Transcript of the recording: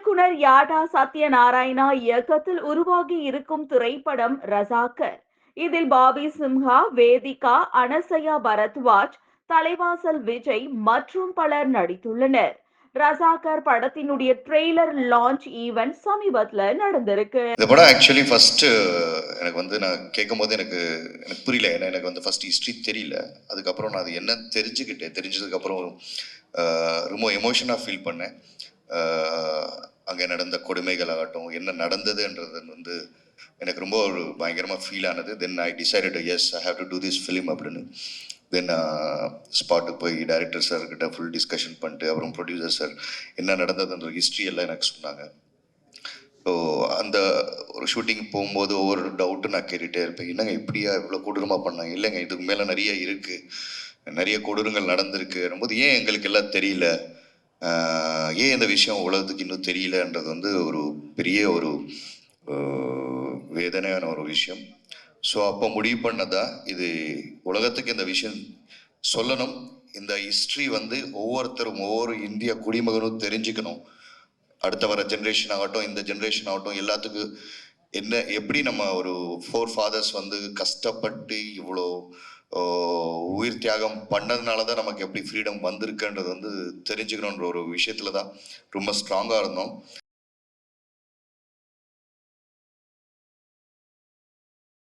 இயக்குனர் யாடா சத்யநாராயணா இயக்கத்தில் உருவாகி இருக்கும் திரைப்படம் ரசாக்கர் இதில் பாபி சிம்ஹா வேதிகா அனசயா பரத்வாஜ் தலைவாசல் விஜய் மற்றும் பலர் நடித்துள்ளனர். ரசாகர் படத்தினுடைய ட்ரெய்லர் லான்ச் ஈவென்ட் சமீபத்துல நடந்திருக்கு. இந்த படம் ஆக்சுவலி ஃபர்ஸ்ட் எனக்கு வந்து நான் கேட்கும் போது எனக்கு எனக்கு புரியல. ஏன்னா எனக்கு வந்து ஃபஸ்ட் ஹிஸ்ட்ரி தெரியல. அதுக்கப்புறம் நான் அது என்ன தெரிஞ்சுக்கிட்டேன். தெரிஞ்சதுக்கப்புறம் ரொம்ப எமோஷனாக ஃபீல் பண்ணேன். அங்கே நடந்த கொடுமைகள் ஆகட்டும் என்ன நடந்ததுன்றது வந்து எனக்கு ரொம்ப ஒரு பயங்கரமாக ஃபீல் ஆனது. Then I decided as I have to do this film அப்படின்னு. தென் ஸ்பாட்டுக்கு போய் டைரக்டர் சார் கிட்ட ஃபுல் டிஸ்கஷன் பண்ணிட்டு அப்புறம் ப்ரொடியூசர் சார் என்ன நடந்ததுன்ற ஹிஸ்ட்ரி எல்லாம் எனக்கு சொன்னாங்க. ஸோ அந்த ஒரு ஷூட்டிங் போகும்போது ஒவ்வொரு டவுட்டும் நான் கேட்டுகிட்டே இருப்பேன். என்னங்க இப்படியா இவ்வளோ கொடூரமாக பண்ணாங்க இல்லைங்க இதுக்கு மேலே நிறைய இருக்குது நிறைய கொடூரங்கள் நடந்திருக்கு. போது ஏன் எங்களுக்கு எல்லாம் தெரியல? ஏன் இந்த விஷயம் உலகத்துக்கு இன்னும் தெரியலன்றது வந்து ஒரு பெரிய ஒரு வேதனையான ஒரு விஷயம். ஸோ அப்போ முடிவு பண்ணதா? இது உலகத்துக்கு இந்த விஷயம் சொல்லணும். இந்த ஹிஸ்ட்ரி வந்து ஒவ்வொருத்தரும் ஒவ்வொரு இந்திய குடிமகனும் தெரிஞ்சுக்கணும். அடுத்த வர ஜென்ரேஷன் ஆகட்டும் இந்த ஜென்ரேஷன் ஆகட்டும் எல்லாத்துக்கும் என்ன எப்படி நம்ம ஒரு ஃபோர் ஃபாதர்ஸ் வந்து கஷ்டப்பட்டு இவ்வளோ உயிர் தியாகம் பண்ணதுனால தான் நமக்கு எப்படி ஃப்ரீடம் வந்திருக்குன்றது வந்து தெரிஞ்சுக்கணுன்ற ஒரு விஷயத்துல தான் ரொம்ப ஸ்ட்ராங்காக இருந்தோம்.